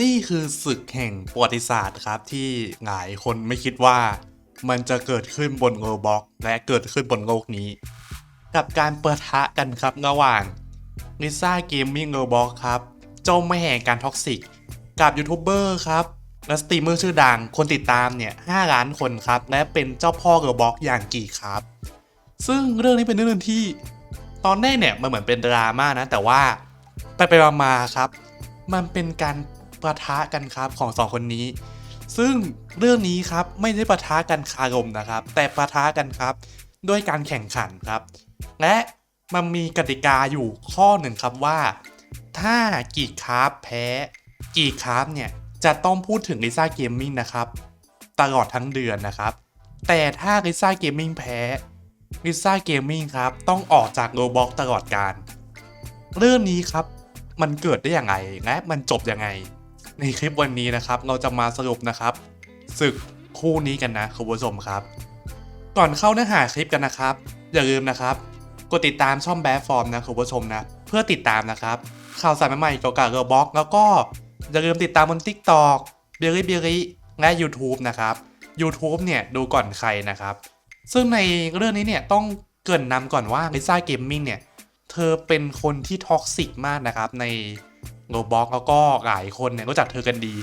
นี่คือศึกแห่งประวัติศาสตร์ครับ ที่หลายคนไม่คิดว่ามันจะเกิดขึ้นบนโรบ็อกและเกิดขึ้นบนโลกนี้ กับการเปิดทะกันครับระหว่างลิซ่าเกมมิ่งโรบ็อกครับเจ้าไม่แห่งการท็อกซิก กับยูทูบเบอร์ครับและสตรีมเมอร์ชื่อดังคนติดตามเนี่ย5ล้านคนครับ และเป็นเจ้าพ่อโรบ็อกอย่างกี่ครับ ซึ่งเรื่องนี้เป็นเรื่องที่ ตอนแรกเนี่ยมันเหมือนเป็นดราม่านะ แต่ว่าไปไปมาครับ มันเป็นการ ประทะกันครับของสองคนนี้ ซึ่งเรื่องนี้ครับไม่ได้ประทะกันคารมนะครับ แต่ประทะกันครับ ด้วยการแข่งขันครับ และมันมีกติกาอยู่ข้อหนึ่งครับว่า ถ้ากีคาร์ฟแพ้ กีคาร์ฟเนี่ยจะต้องพูดถึงลิซ่าเกมมิ่งนะครับตลอดทั้งเดือนนะครับ แต่ถ้าลิซ่าเกมมิ่งแพ้ลิซ่าเกมมิ่งครับต้องออกจากโรบ็อกตลอดการ เรื่องนี้ครับมันเกิดได้อยังไงและมันจบยังไง ในคลิปวันนี้นะครับ เราจะมาสรุปนะครับศึกคู่นี้กันนะคุณผู้ชมครับ ก่อนเข้าเนื้อหาคลิปกันนะครับ อย่าลืมนะครับ กดติดตามช่องแบฟอร์มนะคุณผู้ชมนะเพื่อติดตามนะครับ ข่าวสารใหม่ๆเกี่ยวกับเรือบล็อก แล้วก็อย่าลืมติดตามบน TikTok เบลลี่เบลลี่และ YouTube นะครับ YouTube เนี่ยดูก่อนใครนะครับ ซึ่งในเรื่องนี้เนี่ยต้องเกริ่นนำก่อนว่า Lisa Gaming เนี่ยเธอเป็นคนที่ท็อกซิกมากนะครับใน โรบ็อกแล้วก็หลายคนเนี่ยรู้จักเธอกันดี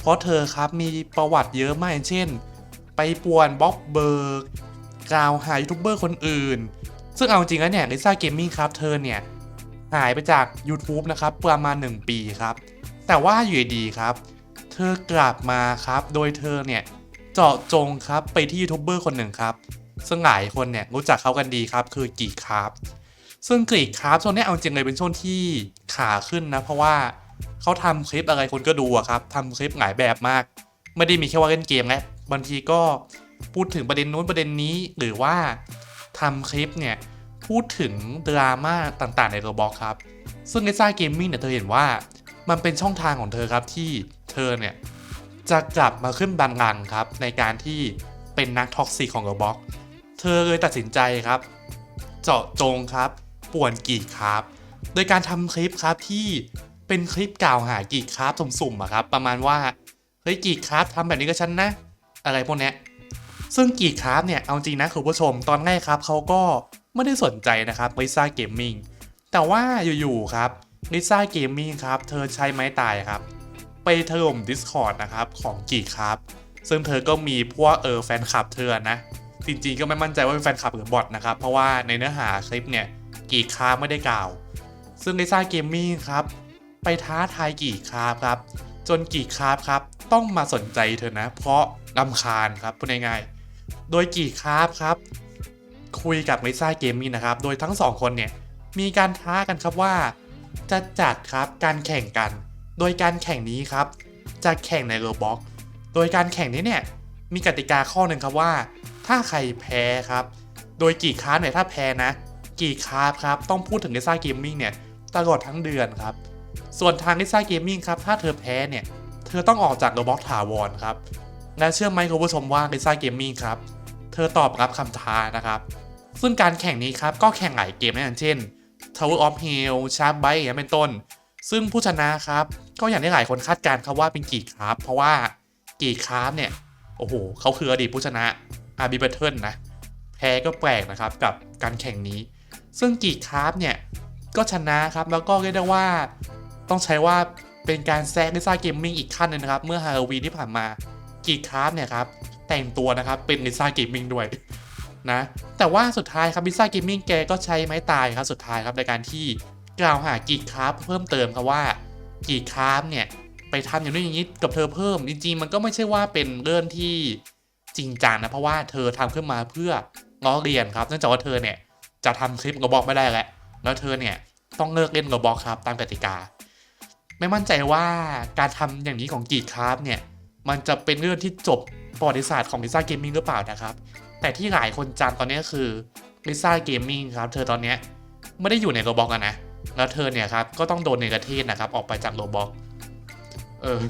เพราะเธอครับมีประวัติเยอะมากอย่างเช่น ไปป่วนบ็อกเบิร์กกล่าวหายูทูบเบอร์คนอื่น ซึ่งเอาจริงแล้วเนี่ยลิซ่าเกมมิ่งครับเธอเนี่ยหายไปจาก YouTube นะครับประมาณ 1 ปีครับ แต่ว่าอยู่ดีๆครับ เธอกลับมาครับ โดยเธอเนี่ยเจาะจงครับไปที่ยูทูบเบอร์คนหนึ่งครับ ซึ่งหลายคนเนี่ยรู้จักเขากันดีครับคือกีครับ ซึ่งกรีกครับช่วงนี้เอาจริงเลยเป็นช่วงที่ขาขึ้นนะ เพราะว่าเขาทำคลิปอะไรคนก็ดูอะครับทำคลิปหลายแบบมาก ไม่ได้มีแค่ว่าเล่นเกมนะบางทีก็พูดถึงประเด็นนู้นประเด็นนี้ หรือว่าทำคลิปเนี่ยพูดถึงดราม่าต่างๆในโรบอกครับ ซึ่งในซ่าเกมมิ่งเนี่ยเธอเห็นว่ามันเป็นช่องทางของเธอครับที่เธอเนี่ยจะกลับมาขึ้นบันลังครับ ในการที่เป็นนักท็อกซิกของโรบอกเธอเลยตัดสินใจครับ เจาะจงครับ ป่วนกีกครับ โดยการทำคลิปครับที่เป็นคลิปกล่าวหากีกครับสุ่มๆอะครับ ประมาณว่าเฮ้ยกีกครับทำแบบนี้กับฉันนะ อะไรพวกเนี้ยซึ่งกีกครับเนี่ยเอาจริงนะคุณผู้ชมตอนแรกครับเขาก็ไม่ได้สนใจนะครับลิซ่าเกมมิ่งแต่ว่าอยู่ๆครับลิซ่าเกมมิ่งครับ เธอใช้ไม้ตายครับ ไปถล่ม Discord นะครับ ของกีครับ ซึ่งเธอก็มีพวกเออแฟนคลับเธอนะ จริงๆก็ไม่มั่นใจว่าเป็นแฟนคลับหรือบอทนะครับ เพราะว่าในเนื้อหาคลิปเนี่ย กีคาไม่ได้กล่าว ซึ่งลิซ่าเกมมิ่งครับ ไปท้าทายกีคาครับ จนกีคาครับ ต้องมาสนใจเธอนะ เพราะรำคาญครับพูดง่ายๆโดยกีคาครับ คุยกับลิซ่าเกมมิ่งนะครับ โดยทั้งสองคนเนี่ยมีการท้ากันครับว่า จะจัดครับการแข่งกัน โดยการแข่งนี้ครับ จะแข่งในโรบ็อกโดยการแข่งนี้เนี่ยมีกติกาข้อหนึ่งครับว่า ถ้าใครแพ้ครับ โดยกี่คาร์เนี่ยถ้าแพ้นะ กี่คาร์ครับ ต้องพูดถึงลิซ่าเกมมิ่งเนี่ยตลอดทั้งเดือนครับ ส่วนทางลิซ่าเกมมิ่งครับ ถ้าเธอแพ้เนี่ย เธอต้องออกจากโรบ็อกถาวรครับ และเชื่อไหมคุณผู้ชมว่าลิซ่าเกมมิ่งครับ เธอตอบรับคำท้านะครับ ซึ่งการแข่งนี้ครับ ก็แข่งหลายเกมนะอย่างเช่น Tower of Hell Sharp Bite อย่างเป็นต้น ซึ่งผู้ชนะครับ ก็อย่างที่หลายคนคาดการณ์ครับว่าเป็นกี่ครับเพราะว่ากี่ครับเนี่ยโอ้โหเขาคืออดีตผู้ชนะอาร์บีเบเทิลนะแพ้ก็แปลกนะครับกับการแข่งนี้ ซึ่งกี่ครับเนี่ย ก็ชนะครับ แล้วก็เรียกได้ว่าต้องใช้ว่าเป็นการแซงลิซ่าเกมมิ่งอีกขั้นนึงนะครับ เมื่อฮาโลวีนที่ผ่านมากี่ครับเนี่ยครับ แต่งตัวนะครับเป็นลิซ่าเกมมิ่งด้วยนะแต่ว่าสุดท้ายครับลิซ่าเกมมิ่งแกก็ใช้ไม้ตายครับสุดท้ายครับในการที่กล่าวหากีคาร์เพิ่มเติมครับว่ากีคาร์เนี่ยไปทำอย่างนี้อย่างนี้กับเธอเพิ่มจริงๆมันก็ไม่ใช่ว่าเป็นเรื่องที่จริงจังนะเพราะว่าเธอทำขึ้นมาเพื่อล้อเลียนครับเนื่องจากว่าเธอเนี่ย จะทำคลิปโรบอกไม่ได้แล้วแล้วเธอเนี่ยต้องเลิกเล่นโรบอกครับตามกติกา ไม่มั่นใจว่าการทำอย่างนี้ของกีดคาร์เนี่ยมันจะเป็นเรื่องที่จบประวัติศาสตร์ของลิซ่าเกมมิ่งหรือเปล่านะครับ แต่ที่หลายคนจำตอนนี้ก็คือลิซ่าเกมมิ่งครับ เธอตอนนี้ไม่ได้อยู่ในโรบอกนะ แล้วเธอเนี่ยครับก็ต้องโดนในประเทศนะครับ ออกไปจากโรบอกเออ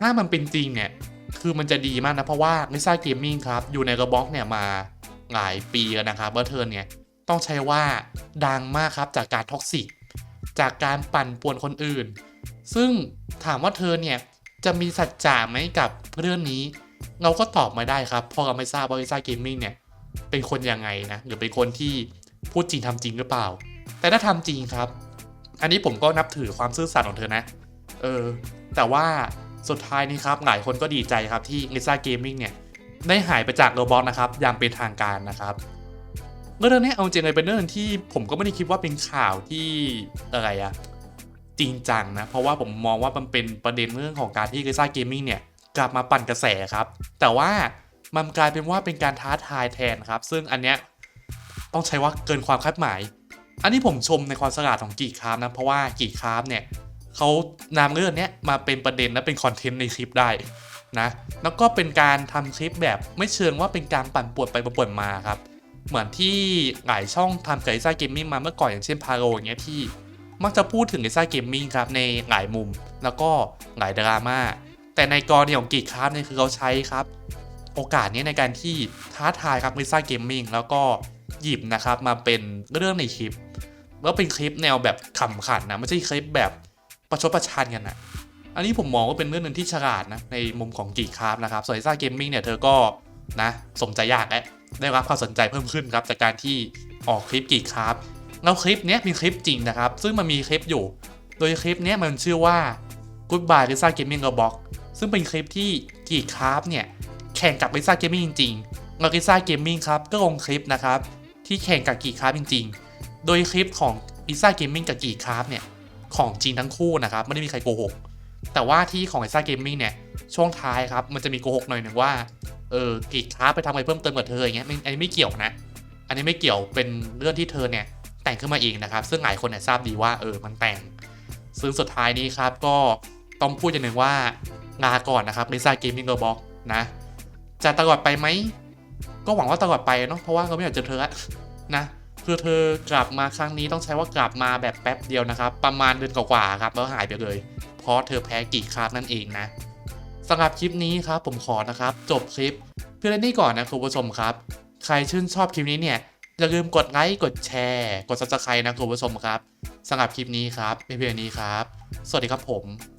ถ้ามันเป็นจริงเนี่ย คือมันจะดีมากนะ เพราะว่าลิซ่าเกมมิ่งครับ อยู่ในระบอกเนี่ยมาหลายปีแล้วนะครับว่าเธอเนี่ย ต้องใช้ว่าดังมากครับจากการท็อกซิกจากการปั่นป่วนคนอื่น ซึ่งถามว่าเธอเนี่ยจะมีสัจจะไหมกับเรื่องนี้ เราก็ตอบไม่ได้ครับเพราะเราไม่ทราบว่าลิซ่าเกมมิ่งเนี่ยเป็นคนยังไงนะหรือเป็นคนที่พูดจริงทำจริงหรือเปล่า แต่ถ้าทำจริงครับ อันนี้ผมก็นับถือความซื่อสัตย์ของเธอนะ เออ แต่ว่าสุดท้ายนี้ครับหลายคนก็ดีใจครับที่ลิซ่าเกมมิ่งเนี่ยได้หายไปจากโรบอทนะครับอย่างเป็นทางการนะครับ เรื่องนี้เอาจริงเลยเป็นเรื่องที่ผมก็ไม่ได้คิดว่าเป็นข่าวที่อะไรอะจริงจังนะ เพราะว่าผมมองว่ามันเป็นประเด็นเรื่องของการที่ลิซ่าเกมมิ่งเนี่ย กลับมาปั่นกระแสครับ แต่ว่ามันกลายเป็นว่าเป็นการท้าทายแทนครับ ซึ่งอันเนี้ยต้องใช้ว่าเกินความคาดหมาย อันนี้ผมชมในความฉลาดของกีคราฟนะ เพราะว่ากีคราฟเนี่ยเขานำเรื่องนี้มาเป็นประเด็นและเป็นคอนเทนต์ในคลิปได้นะ แล้วก็เป็นการทำคลิปแบบไม่เชิงว่าเป็นการปั่นป่วนไปป่วนมาครับ เหมือนที่หลายช่องทำกับไอซ่าเกมมิ่งมาเมื่อก่อนอย่างเช่นพาโรอย่างเงี้ยที่มักจะพูดถึงไอซ่าเกมมิ่งครับในหลายมุม แล้วก็หลายดราม่าแต่ในกรณีของกีดคราฟเนี่ยคือเขาใช้ครับ โอกาสนี้ในการที่ท้าทายครับลิซ่าเกมมิ่งแล้วก็หยิบนะครับมาเป็นเรื่องในคลิป แล้วเป็นคลิปแนวแบบขำขันนะไม่ใช่คลิปแบบประชดประชันกันนะอันนี้ผมมองว่าเป็นเรื่องหนึ่งที่ฉลาดนะในมุมของกีดคราฟนะครับส่วนลิซ่าเกมมิ่งเนี่ยเธอก็นะสมใจยากแหละ ได้รับความสนใจเพิ่มขึ้นครับจากการที่ออกคลิปกีคราฟแล้วคลิปนี้มีคลิปจริงนะครับ ซึ่งมันมีคลิปอยู่ โดยคลิปนี้มันชื่อว่า Goodbye Lisa Gaming Roblox ซึ่งเป็นคลิปที่กีคราฟเนี่ยแข่งกับ Lisa Gaming จริงๆแล้ว Lisa Gaming ครับก็ลงคลิปนะครับที่แข่งกับกีคราฟจริง ๆ โดยคลิปของ Lisa Gaming กับกีคราฟเนี่ยของจริงทั้งคู่นะครับไม่ได้มีใครโกหกแต่ว่าที่ของ Lisa Gaming เนี่ยช่วงท้ายครับมันจะมีโกหกหน่อยหนึ่งว่า เออกีคราไปทำอะไรเพิ่มเติมกับเธออย่างเงี้ยไอันนี้ไม่เกี่ยวนะ อันนี้ไม่เกี่ยวเป็นเรื่องที่เธอเนี่ยแต่งขึ้นมาเองนะครับ ซึ่งหลายคนเนี่ยทราบดีว่าเออมันแต่ง ซึ่งสุดท้ายนี้ครับก็ต้องพูดอย่างหนึ่งว่าลาก่อนนะครับ Lisa Gaming Roblox นะ จะตลอดไปไหม ก็หวังว่าตลอดไปเนาะเพราะว่าเราไม่อยากเจอเธอละนะคือเธอกลับมาครั้งนี้ต้องใช้ว่ากลับมาแบบแป๊บเดียวนะครับ ประมาณเดือนกว่าๆครับแล้วหายไปเลย เพราะเธอแพ้กี่คราบนั่นเองนะ สำหรับคลิปนี้ครับผมขอนะครับ จบคลิปเพื่อนนี่ก่อนนะคุณผู้ชมครับ ใครชื่นชอบคลิปนี้เนี่ยอย่าลืมกดไลค์กดแชร์ กดซับสไครต์นะคุณผู้ชมครับสำหรับคลิปนี้ครับเป็นเพียงนี้ครับ สวัสดีครับผม